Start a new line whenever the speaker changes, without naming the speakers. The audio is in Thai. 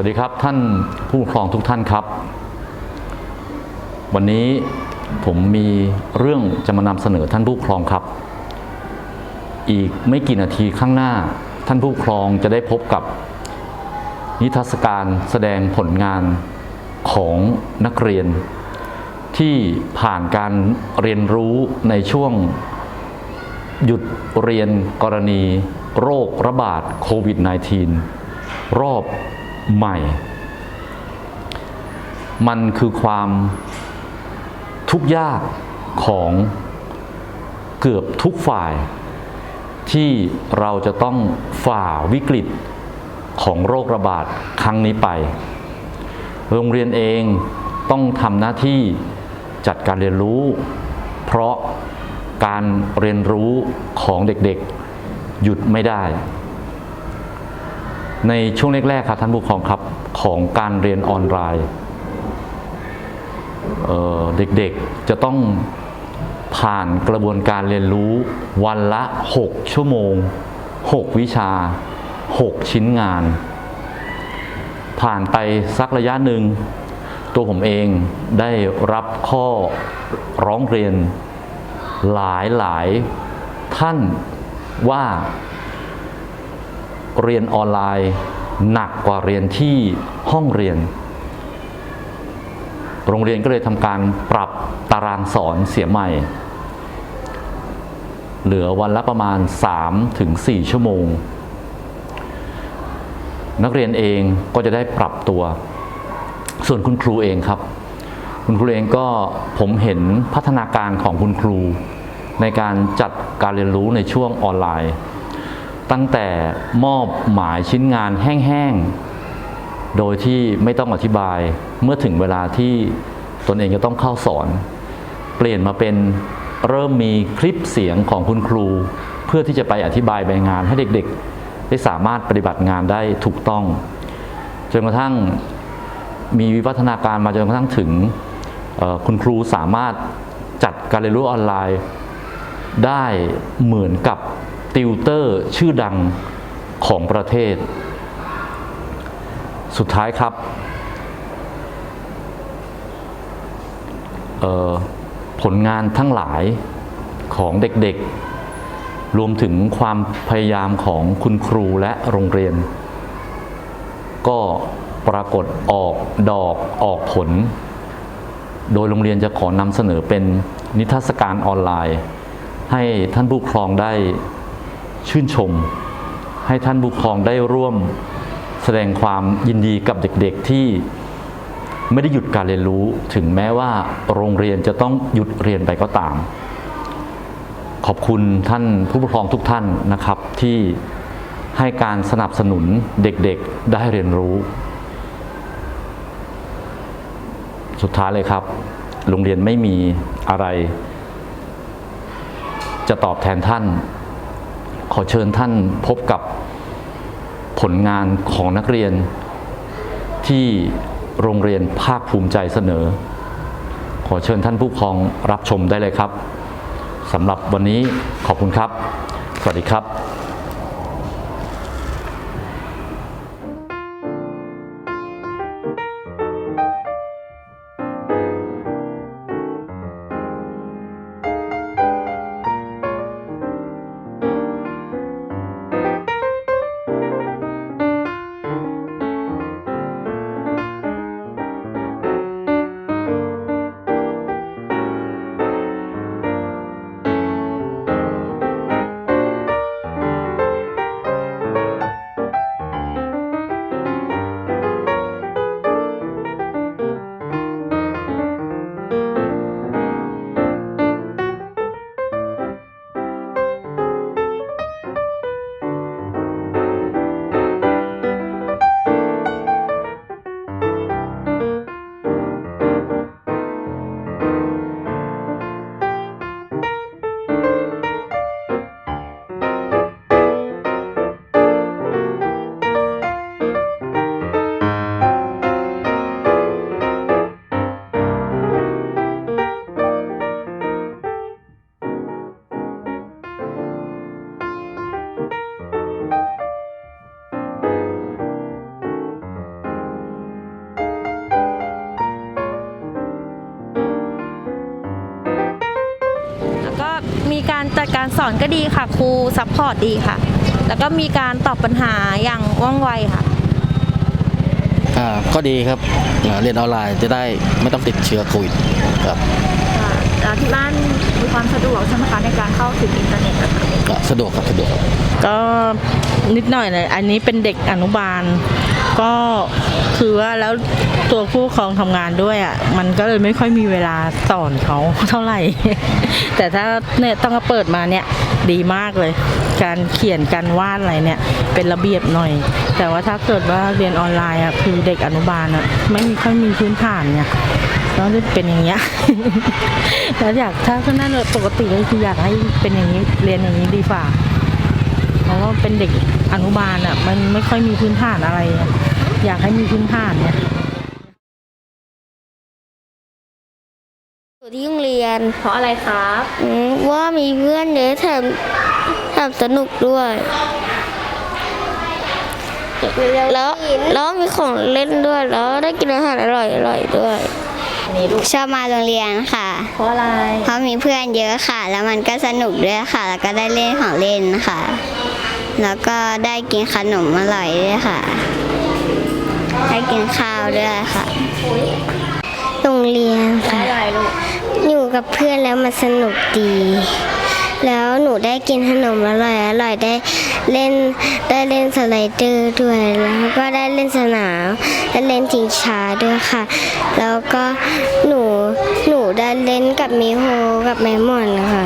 วัสดีครับท่านผู้ปกครองทุกท่านครับ วันนี้ผมมีเรื่องจะมานำเสนอท่านผู้ปกครองครับ อีกไม่กี่นาทีข้างหน้า ท่านผู้ปกครองจะได้พบกับ นิทรรศการแสดงผลงานของนักเรียน ที่ผ่านการเรียนรู้ในช่วง หยุดเรียนกรณีโรคระบาดโควิด -19 รอบ ใหม่ มันคือความทุกข์ยากของเกือบทุกฝ่าย ที่เราจะต้องฝ่าวิกฤตของโรคระบาดครั้งนี้ไป โรงเรียนเองต้องทำหน้าที่จัดการเรียนรู้ เพราะการเรียนรู้ของเด็กๆ หยุดไม่ได้ ในช่วงแรกๆครับท่านผู้ปกครองครับของการเรียนออนไลน์เอ่อเด็กๆจะต้องผ่านกระบวนการเรียนรู้วันละ 6 ชั่วโมง 6 วิชา 6 ชิ้นงาน ผ่านไปสักระยะหนึ่ง ตัวผมเองได้รับข้อร้องเรียนหลายหลายท่านว่า เรียนออนไลน์หนักกว่าเรียนที่ห้องเรียน โรงเรียนก็เลยทำการปรับตารางสอนเสียใหม่ เหลือวันละประมาณ 3-4ชั่วโมง นักเรียนเองก็จะได้ปรับตัว ส่วนคุณครูเองครับ คุณครูเองก็ผมเห็นพัฒนาการของคุณครู ในการจัดการเรียนรู้ในช่วงออนไลน์ ตั้งแต่มอบหมายชิ้นงานแห้งๆ โดยที่ไม่ต้องอธิบายเมื่อถึงเวลาที่ตนเองจะต้องเข้าสอน เปลี่ยนมาเป็นเริ่มมีคลิปเสียงของคุณครู เพื่อที่จะไปอธิบายใบงานให้เด็กๆ ได้สามารถปฏิบัติงานได้ถูกต้อง จนกระทั่งมีวิวัฒนาการมาจนกระทั่งถึงคุณครูสามารถจัดการเรียนรู้ออนไลน์ได้เหมือนกับ ติวเตอร์ชื่อดังของประเทศ สุดท้ายครับผลงานทั้งหลายของเด็กๆ รวมถึงความพยายามของคุณครูและโรงเรียน ก็ปรากฏออกดอกออกผล โดยโรงเรียนจะขอนำเสนอเป็นนิทรรศการออนไลน์ ให้ท่านผู้ปกครองได้ ชื่นชม ให้ท่านผู้ปกครองได้ร่วมแสดงความยินดีกับเด็กๆที่ไม่ได้หยุดการเรียนรู้ถึงแม้ว่าโรงเรียนจะต้องหยุดเรียนไปก็ตาม ขอบคุณท่านผู้ปกครองทุกท่านนะครับที่ให้การสนับสนุนเด็กๆได้เรียนรู้ สุดท้ายเลยครับ โรงเรียนไม่มีอะไร จะตอบแทนท่าน อเชิญท่านพบกับผลงานของนักเรียน ที่โรงเรียนภาคภูมิใจเสนอ ขอเชิญท่านผู้ปกครองรับชมได้เลยครับสำหรับวันนี้ขอบคุณครับ สวัสดีครับ
อนก็ดีค่ะครูซัพพอร์ตดีค่ะ แล้วก็มีการตอบปัญหาอย่างว่องไวค่ะ
อ่าก็ดีครับอ่าเรียนออนไลน์จะได้ไม่ต้องติดเชื้อโควิดครับ
ค่ะแล้วที่บ้านมีความสะดวกใช่ไหมคะในการเข้าถึงอินเทอร์เน็ตอะค่ะ
ก็สะดวกครับสะดวกครับ
ก็นิดหน่อยเลย อันนี้เป็นเด็กอนุบาล ก็คือว่าแล้วตัวผู้ปกครองทำงานด้วยอะ มันก็เลยไม่ค่อยมีเวลาสอนเขาเท่าไหร่ แต่ถ้าเนี่ยต้องเปิดมาเนี่ยดีมากเลย การเขียนการวาดอะไรเนี่ย เป็นระเบียบหน่อย แต่ว่าถ้าเกิดว่าเรียนออนไลน์อะคือเด็กอนุบาลอะไม่มีค่อยมีพื้นฐานเนี่ยก็จะเป็นอย่างเงี้ยแล้วอยากถ้าก็นั่นปกติก็คืออยากให้เป็นอย่างนี้เรียนอย่างนี้ดีกว่าเพราะว่าเป็นเด็กอนุบาลอะมันไม่ค่อยมีพื้นฐานอะไร อะอยากให้มีพื้นฐานเนี่ย
อยู่ที่โรงเรียน
เพราะอะไรครับ
อืมว่ามีเพื่อนเยอะแถมแถมสนุกด้วย แล้วแล้วมีของเล่นด้วยแล้วได้กินอาหารอร่อยอร่อยด้วย
นี่ลูก
ชอบมาโรงเรียนค่ะ
เพราะอะไร
เพราะมีเพื่อนเยอะค่ะ แล้วมันก็สนุกด้วยค่ะ แล้วก็ได้เล่นของเล่นค่ะ แล้วก็ได้กินขนมอร่อยด้วยค่ะ ได้กินข้าวด้วยค่ะ โรงเรียน
เพราะ
ค่ะ
อะไรลูก
อยู่กับเพื่อนแล้วมันสนุกดี แล้วหนูได้กินขนมอร่อยอร่อยได้เล่นได้เล่นสไลเดอร์ด้วย แล้วก็ได้เล่นสนามได้เล่นจิงช้าด้วยค่ะ แล้วก็หนูหนูได้เล่นกับมิโฮกับไมมอนค่ะ